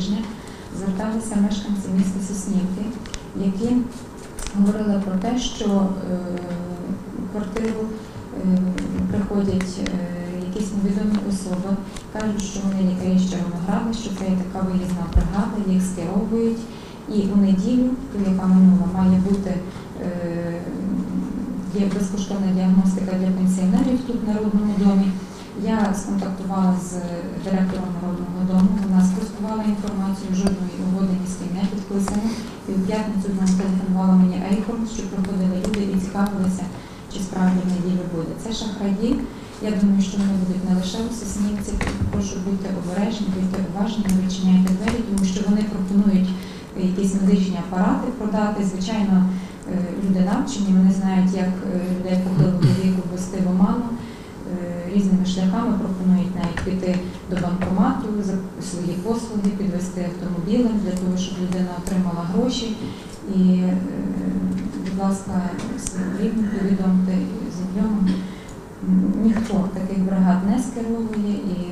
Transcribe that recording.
тижня зверталися мешканці міста Соснівки, які говорили про те, що е, в квартиру е, приходять е, якісь невідомі особи, кажуть, що вони лікарі Червонограда, що це є така виїзна бригада, їх скеровують. І у неділю, яка минула, має бути є безкоштовна діагностика для пенсіонерів тут в Народному домі. Я сконтактувала з директором Народного дому, вона спростувала інформацію, жодної угоди ким не підписано. І в п'ятницю вона телефонувала мені Ейхорн, що приходили люди і цікавилися, чи справді неділю буде. Це шахраї. Я думаю, що вони будуть не лише у Соснівці. Прошу бути обережні, будьте уважні, не відчиняйте двері, тому що вони пропонують якісь медичні апарати продати. Звичайно, е, люди навчені, вони знають, як е, людей похилого віку ввести в оману. Різними шляхами пропонують навіть піти до банкомату свої послуги, підвести автомобілем для того, щоб людина отримала гроші. І, е, будь ласка, своїм повідомте з Ніхто таких бригад не скеровує і